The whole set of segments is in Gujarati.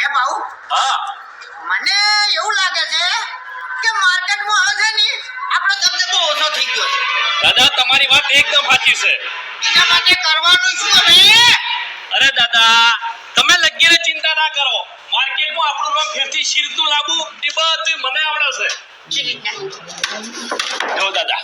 હે હા. મને એવું લાગે છે કે માર્કેટમાં હવે છે ને આપણો દબદબો ઓછો થઈ ગયો છે. દાદા તમારી વાત એકદમ સાચી છે. એના માટે કરવાનું શું હવે? અરે દાદા તમે લગીને ચિંતા ના કરો. માર્કેટમાં આપણું નામ ફેરથી શીરતું લાગુ એ બધું મને આવડે છે. જો દાદા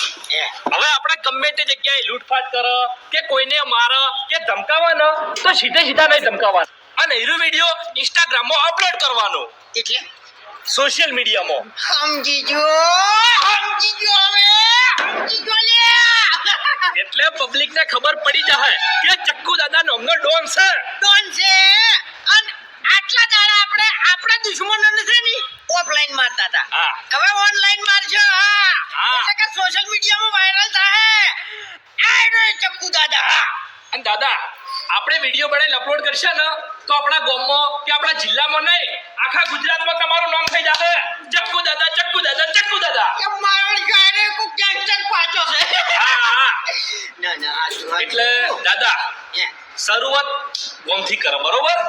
હવે આપણે ગમે તે જગ્યાએ લૂંટફાટ કરો કે કોઈને મારો કે ધમકાવે ન તો સીધે સીધા નહીં ધમકાવવાના અને હીરો વીડિયો ઇન્સ્ટાગ્રામમાં અપલોડ કરવાનો. એટલે? સોશિયલ મીડિયામાં સમજી જો સમજી જો હવે સમજી જો લે. એટલે પબ્લિક ને ખબર પડી જાય કે ચક્કુ દાદા નામનો ડોન છે. ડોન છે. અને આટલા દાડા આપણે આપણા દુશ્મનોને છે ને ઓફલાઈન મારતા હતા. હવે ઓનલાઈન મારજો હા. એટલે કે સોશિયલ મીડિયામાં વાયરલ થાય આ ચક્કુ દાદા. અને દાદા આપણે વીડિયો બનાવીને અપલોડ કરશે ને તો આપણા ગામમાં કે આપણા જિલ્લામાં નહીં આખા ગુજરાતમાં તમારું નામ થઈ જશે. ચક્કુ દાદા ચક્કુ દાદા ચક્કુ દાદા. કે મારો ગાયરે કોક ગેંગસ્ટર પાછો છે. હા, હા. ના ના આ એટલે દાદા હે. શરૂઆત ગોમથી કરો બરોબર?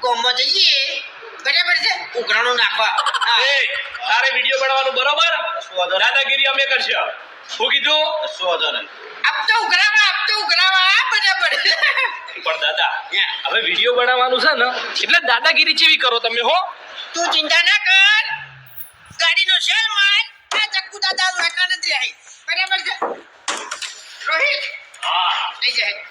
કોમમાં જઈએ. બરાબર છે? ઉઘરાણું નાખવા. હા. એ તારે વીડિયો બનાવવાનું બરોબર? દાદાગીરી અમે કરશે. શું કીધું આપ તો ઉઘરાવા આપ તો ઉઘરાવા બરાબર પણ દાદા હવે વીડિયો બનાવવાનું છે ને એટલે દાદાગીરી ચેવી કરો તમે હો. તું ચિંતા ના કર. ગાડીનો સેલ માર. આ ચક્કુ દાદા વેકાણ નથી આવી. બરાબર છે? રોહિત હા. આઈ જાય.